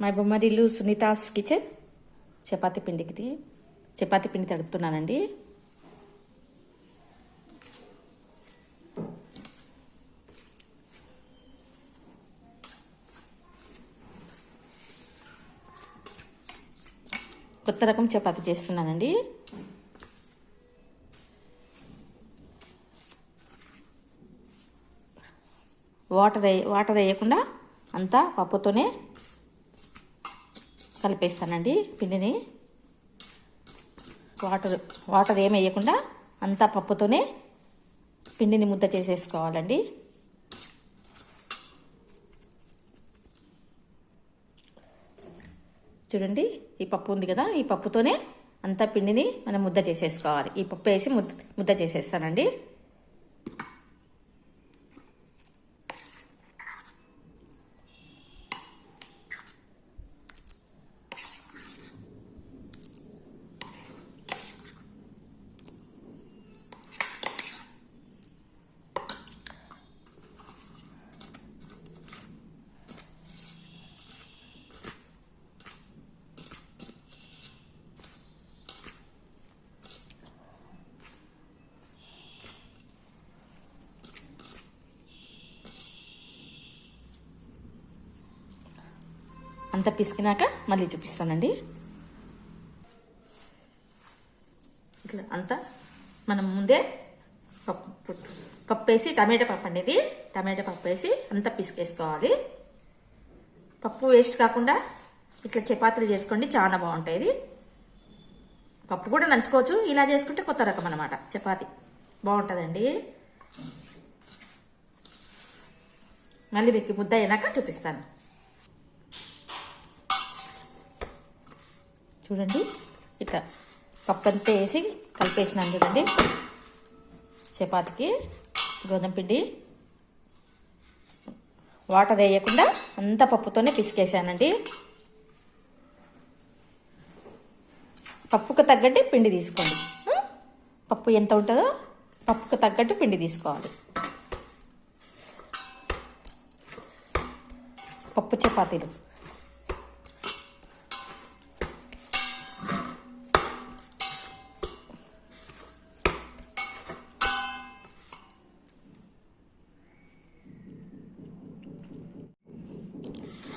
My Bommarillu Sunitha's kitchen. Chapati పిండికి చపాతీ పిండి తడుపుతున్నానండి. కొత్త రకం చపాతీ చేస్తున్నానండి. వాటర్ వాటర్ వేయకుండా అంతా పప్పుతోనే కలిపేస్తానండి పిండిని. వాటర్ వాటర్ ఏం వేయకుండా అంతా పప్పుతోనే పిండిని ముద్ద చేసేసుకోవాలండి. చూడండి ఈ పప్పు ఉంది కదా ఈ పప్పుతోనే అంతా పిండిని మనం ముద్ద చేసేసుకోవాలి. ఈ పప్పు వేసి ముద్ద ముద్ద చేసేస్తానండి. అంతా పిసికినాక మళ్ళీ చూపిస్తానండి. ఇట్లా అంతా మనం ముందే పప్పు పప్పు వేసి టమాటా పప్పు అండి ఇది. టమాటా పప్పు వేసి అంతా పిసికేసుకోవాలి. పప్పు వేస్ట్ కాకుండా ఇట్లా చపాతీలు చేసుకోండి చాలా బాగుంటాయి పప్పు కూడా నంచుకోవచ్చు ఇలా చేసుకుంటే కొత్త రకం అనమాట చపాతి. బాగుంటుందండి. మళ్ళీ మీకు ముద్ద అయినాక చూపిస్తాను. చూడండి. ఇట్లా పప్పు అంతా వేసి కలిపేసినాను చూడండి. చపాతీకి గోధుమ పిండి. వాటర్ వేయకుండా అంతా పప్పుతోనే పిసికేసానండి. పప్పుకు తగ్గట్టు పిండి తీసుకోండి. పప్పు ఎంత ఉంటుందో పప్పుకు తగ్గట్టు పిండి తీసుకోవాలి. పప్పు చపాతీలు.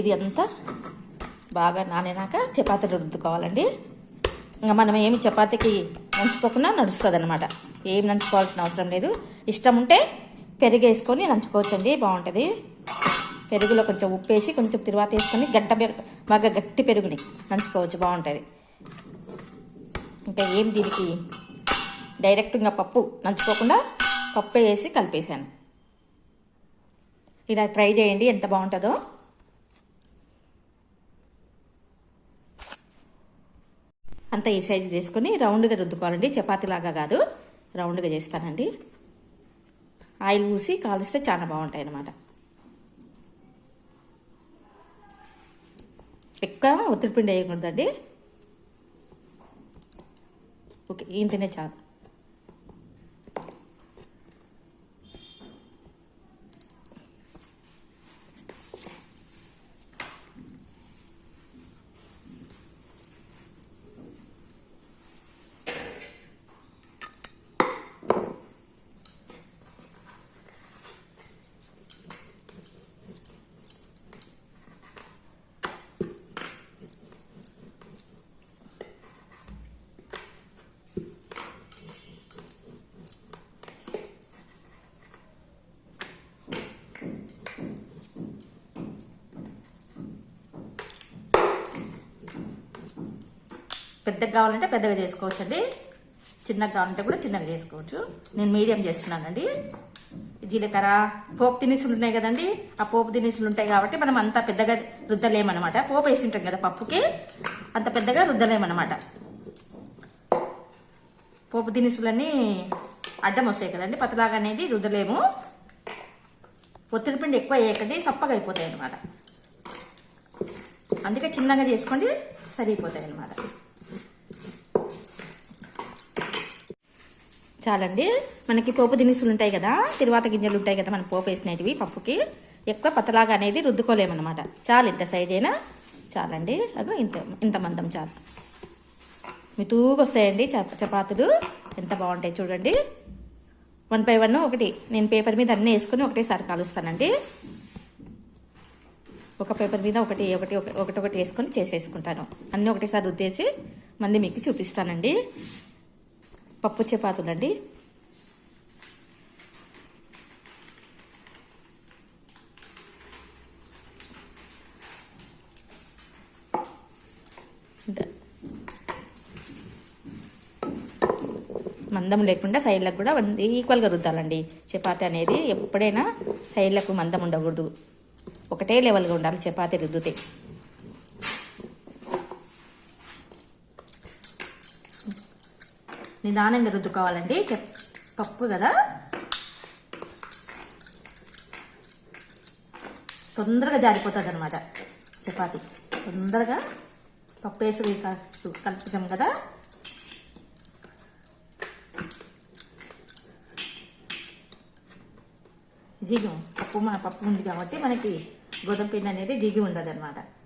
ఇది అంతా బాగా నానినాక చపాతీలు రుద్దుకోవాలండి. ఇంకా మనం ఏమి చపాతీకి నంచుకోకుండా నడుస్తుంది అనమాట ఏం నంచుకోవాల్సిన అవసరం లేదు. ఇష్టం ఉంటే పెరుగు వేసుకొని నంచుకోవచ్చండి బాగుంటుంది. పెరుగులో కొంచెం ఉప్పు వేసి కొంచెం తిరువాత వేసుకొని గడ్డ పెరుగు బాగా గట్టి పెరుగుని నంచుకోవచ్చు బాగుంటుంది. ఇంకా ఏం దీనికి డైరెక్ట్గా పప్పు నంచుకోకుండా పప్పు వేసి కలిపేసాను ఇలా ట్రై చేయండి ఎంత బాగుంటుందో. అంతా ఈ సైజు తీసుకొని రౌండ్గా రుద్దుకోవాలండి. చపాతీలాగా కాదు. రౌండ్గా చేస్తానండి. ఆయిల్ పూసి కాలుస్తే చాలా బాగుంటాయి అన్నమాట ఎక్కువ ఒత్తిడి పిండి వేయకూడదండి. ఓకే ఇంతనే చాలు. పెద్దగా కావాలంటే పెద్దగా చేసుకోవచ్చండి. చిన్నగా కావాలంటే కూడా చిన్నగా చేసుకోవచ్చు. నేను మీడియం చేస్తున్నానండి. జీలకర్ర పోపు దినుసులు ఉన్నాయి కదండి. ఆ పోపు దినుసులు ఉంటాయి కాబట్టి మనం అంత పెద్దగా రుద్దలేమన్నమాట. పోపు వేసి ఉంటాం కదా పప్పుకి. అంత పెద్దగా రుద్దలేమన్నమాట. పోపు దినుసులన్నీ అడ్డం వస్తాయి కదండి. పతలాగా అనేది రుద్దలేము. ఒత్తిడి పిండి ఎక్కువ వేయకండి. సప్పగా అయిపోతాయి అన్నమాట అందుకే చిన్నగా చేసుకోండి సరిపోతాయి అన్నమాట చాలండి. మనకి పోపు దినుసులు ఉంటాయి కదా తిరువాత గింజలు ఉంటాయి కదా మన పోపు వేసినవి పప్పుకి. ఎక్కువ పతలాగా అనేది రుద్దుకోలేమన్నమాట. చాలు ఇంత సైజ్ అయినా చాలండి. అదో ఇంత ఇంత మందం చాలు. మితూగా వస్తాయండి చప చపాతీలు. ఎంత బాగుంటాయి చూడండి. వన్ బై వన్ ఒకటి. నేను పేపర్ మీద అన్నీ వేసుకొని ఒకటేసారి కాలుస్తానండి. ఒక పేపర్ మీద ఒకటి ఒకటి ఒక- ఒకటి ఒకటి వేసుకొని చేసేసుకుంటాను. అన్నీ ఒకటేసారి రుద్దేసి మళ్ళీ మీకు చూపిస్తానండి. పప్పు చపాతీలండి. మందం లేకుండా సైడ్లకు కూడా వన్- ఈక్వల్గా రుద్దాలండి. చపాతీ అనేది ఎప్పుడైనా సైడ్లకు మందం ఉండకూడదు. ఒకటే లెవెల్గా ఉండాలి చపాతీ రుద్దితే. నిదానంగా రుద్దుకోవాలండి. చెప్- పప్పు కదా? తొందరగా జారిపోతుంది అనమాట చపాతి. తొందరగా పప్పు వేసి కలుపుతాం కదా? జిగి పప్పు మన పప్పు ఉంది కాబట్టి మనకి గోధుమ పిండి అనేది జిగి ఉండదు అనమాట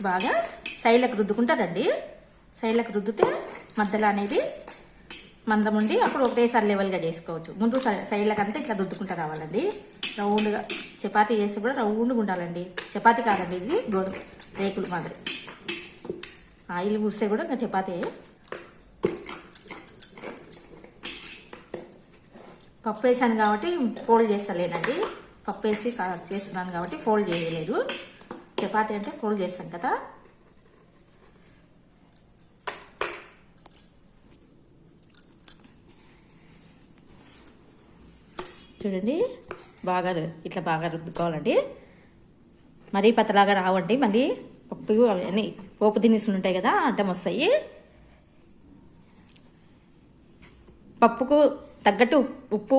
బాగా సైడ్లకు రుద్దుకుంటారండి సైలకు రుద్దితే మధ్యలో అనేది మందం ఉండి అప్పుడు ఒకటేసారి లెవెల్గా చేసుకోవచ్చు. ముందు సై- అంతా ఇట్లా రుద్దుకుంటా రావాలండి. రౌండ్గా చపాతీ చేస్తే కూడా రౌండ్గా ఉండాలండి. చపాతీ కాదండి ఇది గోధుమ రేకులు మాదిరి. ఆయిల్ పూస్తే కూడా ఇంకా చపాతీ. పప్పు వేసాను కాబట్టి ఫోల్డ్ చేస్తలేనండి. పప్పు వేసి కా- చేస్తున్నాను కాబట్టి ఫోల్డ్ చేయలేదు. చపాతీ అంటే ఫోల్డ్ చేస్తాం కదా. చూడండి బాగా ఇట్లా బాగా రుబ్బుకోవాలండి. మరీ పతలాగా రావండి మళ్ళీ పప్పు అవన్నీ పోపు దినుసులు ఉంటాయి కదా అడ్డం వస్తాయి. పప్పుకు తగ్గట్టు ఉప్పు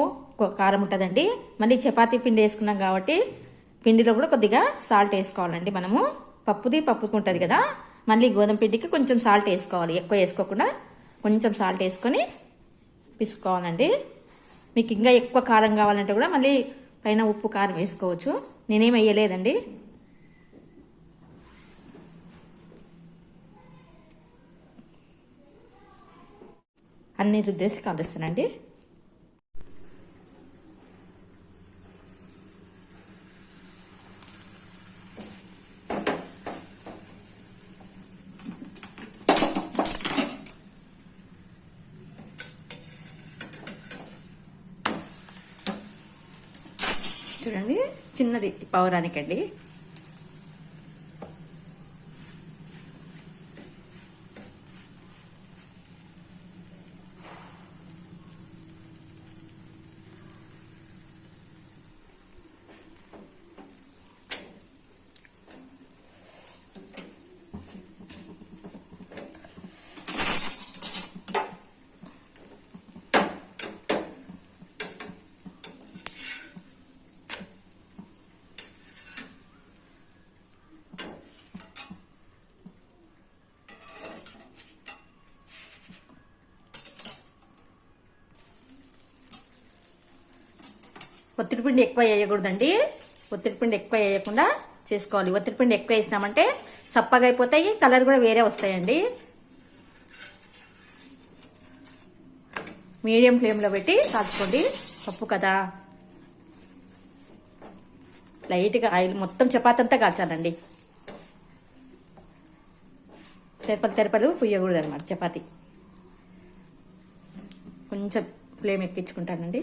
కారం ఉంటుందండి. మళ్ళీ చపాతీ పిండి వేసుకున్నాం కాబట్టి పిండిలో కూడా కొద్దిగా సాల్ట్ వేసుకోవాలండి మనము. పప్పుది పప్పుకుంటుంది కదా. మళ్ళీ గోధుమ పిండికి కొంచెం సాల్ట్ వేసుకోవాలి. ఎక్కువ వేసుకోకుండా కొంచెం సాల్ట్ వేసుకొని పిసుకోవాలండి. మీకు ఇంకా ఎక్కువ కారం కావాలంటే కూడా మళ్ళీ పైన ఉప్పు కారం వేసుకోవచ్చు. నేనేం వేయలేదండి. అన్ని రుద్దేసి కలుస్తానండి. చూడండి. చిన్నది పౌరానికండి. ఒత్తిడి పిండి ఎక్కువ వేయకూడదండి. ఒత్తిడి పిండి ఎక్కువ వేయకుండా చేసుకోవాలి. ఒత్తిడి పిండి ఎక్కువ వేసినామంటే సప్పగా అయిపోతాయి కలర్ కూడా వేరే వస్తాయండి. మీడియం ఫ్లేమ్లో పెట్టి కాచుకోండి పప్పు కదా. లైట్గా ఆయిల్ మొత్తం చపాతి అంతా కాల్చాలండి. తెరపలు తెరపలు పుయ్యకూడదు అనమాట చపాతి. కొంచెం ఫ్లేమ్ ఎక్కించుకుంటానండి.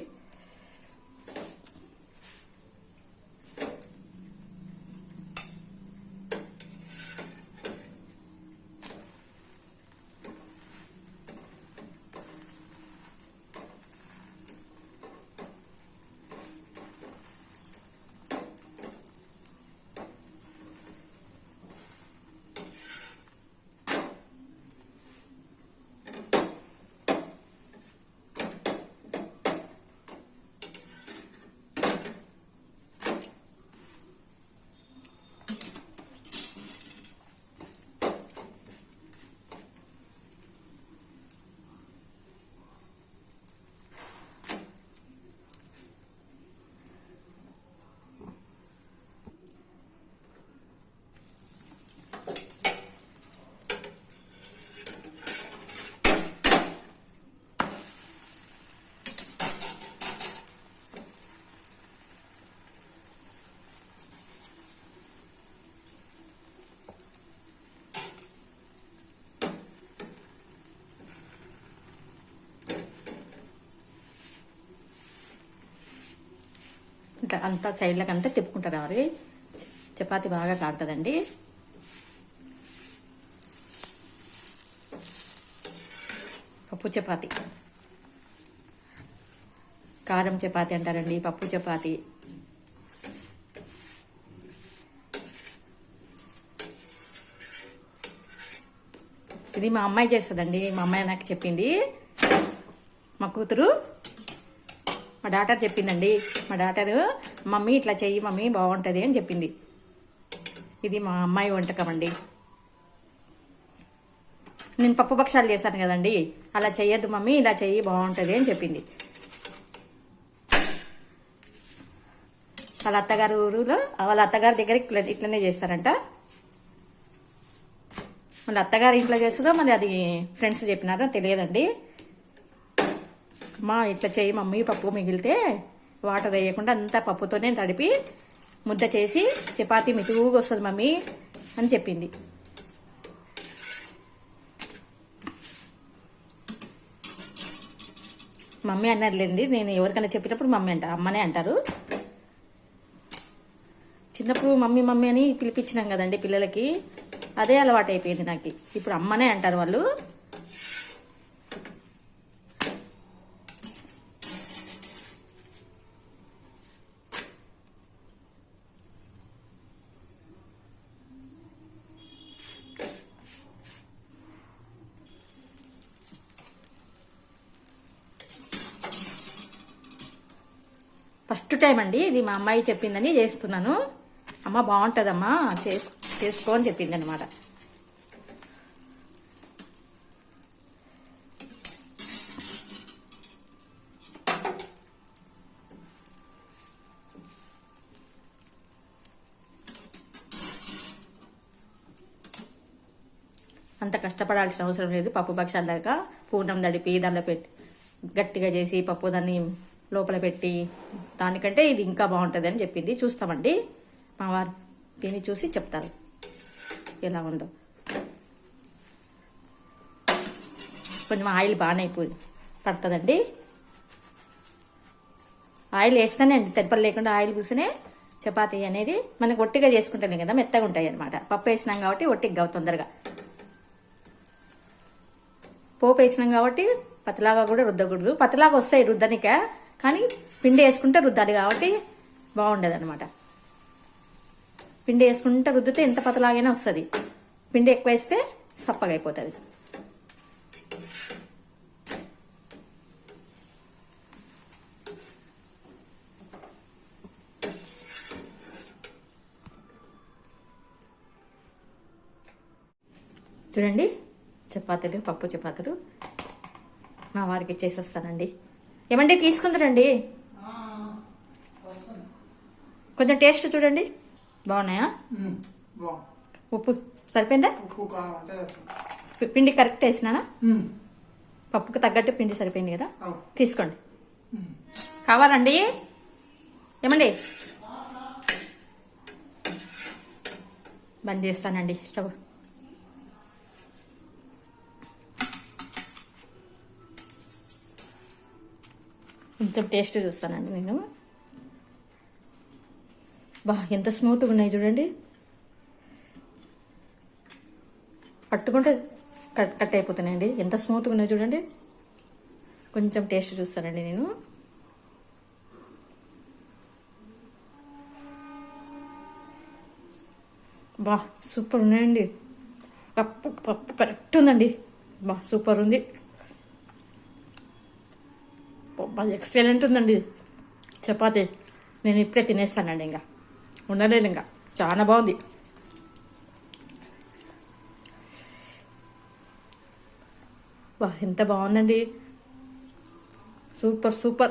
ఇట్లా అంతా సైడ్లకు అంతా తిప్పుకుంటారు రావాలి చపాతి బాగా కాలుతుందండి పప్పు చపాతి. కారం చపాతి అంటారండి పప్పు చపాతి. ఇది మా అమ్మాయి చేస్తుందండి మా అమ్మాయి నాకు చెప్పింది. మా కూతురు మా డాటర్ చెప్పిందండి. మా డాటరు మమ్మీ ఇట్లా చెయ్యి మమ్మీ బాగుంటుంది అని చెప్పింది. ఇది మా అమ్మాయి వంటకం అండి. నేను పప్పు భక్షాలు చేశాను కదండి. అలా చెయ్యొద్దు మమ్మీ ఇలా చెయ్యి బాగుంటుంది అని చెప్పింది. వాళ్ళ అత్తగారు ఊరులో వాళ్ళ అత్తగారి దగ్గర ఇట్లా ఇట్లనే చేస్తారంట. వాళ్ళ అత్తగారు ఇంట్లో చేస్తుందో మరి అది ఫ్రెండ్స్ చెప్పినారో తెలియదండి. మా ఇట్లా చేయి మమ్మీ పప్పు మిగిలితే వాటర్ వేయకుండా అంతా పప్పుతోనే తడిపి ముద్ద చేసి చపాతీ మితుగుగా వస్తుంది మమ్మీ అని చెప్పింది. మమ్మీ అన్నారులేండి నేను ఎవరికైనా చెప్పినప్పుడు మమ్మీ అంట అమ్మనే అంటారు. చిన్నప్పుడు మమ్మీ మమ్మీ అని పిలిపించినాం కదండి పిల్లలకి అదే అలవాటు అయిపోయింది నాకు. ఇప్పుడు అమ్మనే అంటారు వాళ్ళు. ఫస్ట్ టైం అండి ఇది మా అమ్మాయి చెప్పిందని చేస్తున్నాను. అమ్మ బాగుంటుందమ్మా చేసు చేసుకో అని చెప్పింది అనమాట అంత కష్టపడాల్సిన అవసరం లేదు. పప్పు భక్షాల దాకా పూర్ణం దడిపి దాంట్లో పెట్టి గట్టిగా చేసి పప్పు దాన్ని లోపల పెట్టి దానికంటే ఇది ఇంకా బాగుంటుంది అని చెప్పింది. చూస్తామండి. మా వారు తిని చూసి చెప్తారు. ఎలా ఉందో. కొంచెం ఆయిల్ బాగానే అయిపోయి పడుతుందండి. ఆయిల్ వేస్తేనే అండి తెప్పలు లేకుండా ఆయిల్ పూసినే చపాతీ అనేది మనకి ఒట్టిగా చేసుకుంటేనే కదా మెత్తగా ఉంటాయి అనమాట పప్పు వేసినాం కాబట్టి ఒట్టిగా తొందరగా. పోపు వేసినాం కాబట్టి పతలాగా కూడా రుద్దకూడదు. పతలాగా వస్తాయి రుద్దనిక కానీ పిండి వేసుకుంటే రుద్దాలి కాబట్టి బాగుండదు అనమాట పిండి వేసుకుంటే రుద్దితే ఎంత పతలాగైనా వస్తుంది. పిండి ఎక్కువ వేస్తే సప్పగైపోతుంది. అయిపోతుంది చూడండి చపాతీలు పప్పు చపాతీలు. మా వారికి ఇచ్చేసి వస్తానండి ఏమండి తీసుకుందరండి. కొంచెం టేస్ట్ చూడండి. బాగున్నాయా? ఉప్పు సరిపోయిందా? పిండి కరెక్ట్ వేసినానా? పప్పుకు తగ్గట్టు పిండి సరిపోయింది కదా. తీసుకోండి. కావాలండి? ఏమండి? బంద్ చేస్తానండి స్టవ్. కొంచెం టేస్ట్ చూస్తానండి నేను. బా ఎంత స్మూత్గా ఉన్నాయి చూడండి. పట్టుకుంటే కట్ కట్ అయిపోతున్నాయండి. ఎంత స్మూత్గా ఉన్నాయి చూడండి. కొంచెం టేస్ట్ చూస్తానండి నేను. బా సూపర్ ఉన్నాయండి. పప్పు పప్పు కరెక్ట్ ఉందండి. బా సూపర్ ఉంది. ఎక్సలెంట్ ఉందండి చపాతి. నేను ఇప్పుడే తినేస్తానండి ఇంకా. ఉండలేను ఇంకా. చాలా బాగుంది. వా ఎంత బాగుందండి. Super super.